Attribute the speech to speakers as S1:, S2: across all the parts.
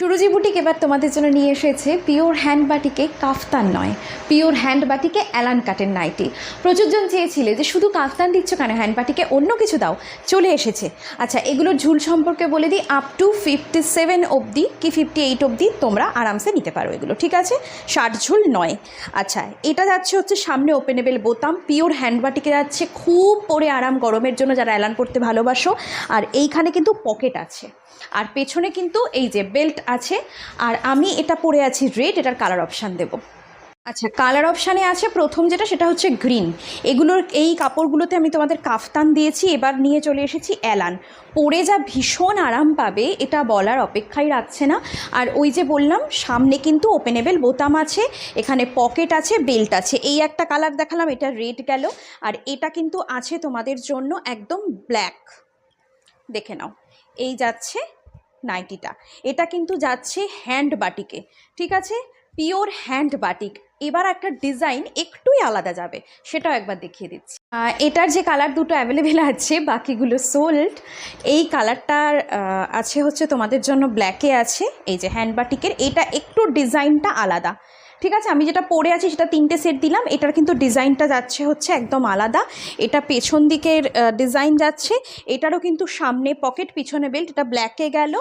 S1: Surji boutique এবার তোমাদের জন্য নিয়ে এসেছে পিওর হ্যান্ড বাটিকে কাফতান নয়, পিওর হ্যান্ড বাটিকে অ্যালান কাটের নাইটি। প্রচুরজন চেয়েছিলে যে শুধু কাফতান দিচ্ছ কেন, হ্যান্ড বাটিকে অন্য কিছু দাও, চলে এসেছে। আচ্ছা এগুলোর ঝুল সম্পর্কে বলে দিই আপ টু ফিফটি সেভেন অবধি, কি ফিফটি এইট অবধি তোমরা আরামসে নিতে পারো এগুলো, ঠিক আছে? ষাট ঝুল নয়। আচ্ছা এটা যাচ্ছে হচ্ছে সামনে ওপেনেবেল বোতাম, পিওর হ্যান্ড বাটিকে যাচ্ছে খুব পরে আরাম গরমের জন্য যারা অ্যালান করতে ভালোবাসো, আর এইখানে কিন্তু পকেট আছে। আর পেছনে কিন্তু এই যে বেল্ট আছে, আর আমি এটা পরে আছি রেড এটার কালার অপশান দেব। আচ্ছা কালার অপশানে আছে প্রথম যেটা, সেটা হচ্ছে গ্রিন এগুলোর, এই কাপড়গুলোতে আমি তোমাদের কাফতান দিয়েছি, এবার নিয়ে চলে এসেছি অ্যালান পরে যা ভীষণ আরাম পাবে, এটা বলার অপেক্ষাই রাখছে না। আর ওই যে বললাম, সামনে কিন্তু ওপেনেবেল বোতাম আছে, এখানে পকেট আছে বেল্ট আছে। এই একটা কালার দেখালাম, এটা রেড গেল, আর এটা কিন্তু আছে তোমাদের জন্য একদম ব্ল্যাক দেখে নাও। এই যাচ্ছে নাইটিটা এটা কিন্তু যাচ্ছে হ্যান্ড বাটিকে, ঠিক আছে? পিওর হ্যান্ড বাটিক এবার একটা ডিজাইন একটুই আলাদা যাবে, সেটাও একবার দেখিয়ে দিচ্ছি। এটার যে কালার দুটো অ্যাভেলেবেল আছে, বাকিগুলো সোল্ড এই কালারটার আছে হচ্ছে তোমাদের জন্য ব্ল্যাকে আছে, এই যে হ্যান্ড বাটিকের এটা একটু ডিজাইনটা আলাদা। ঠিক আছে? আমি যেটা পরে আছি সেটা তিনটে সেট দিলাম। এটার কিন্তু ডিজাইনটা যাচ্ছে হচ্ছে একদম আলাদা। এটা পেছন দিকের ডিজাইন যাচ্ছে। এটারও কিন্তু সামনে পকেট পিছনে বেল্ট এটা ব্ল্যাকে গেল।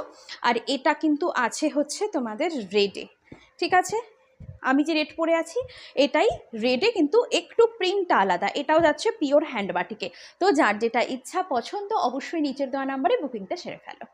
S1: আর এটা কিন্তু আছে হচ্ছে তোমাদের রেডে ঠিক আছে? আমি যে রেড পরে আছি, এটাই রেডে কিন্তু একটু প্রিন্টটা আলাদা। এটাও যাচ্ছে পিওর হ্যান্ডবাটিকে তো যার যেটা ইচ্ছা পছন্দ, অবশ্যই নিচের দেওয়া নাম্বারে বুকিংটা সেরে ফেলো।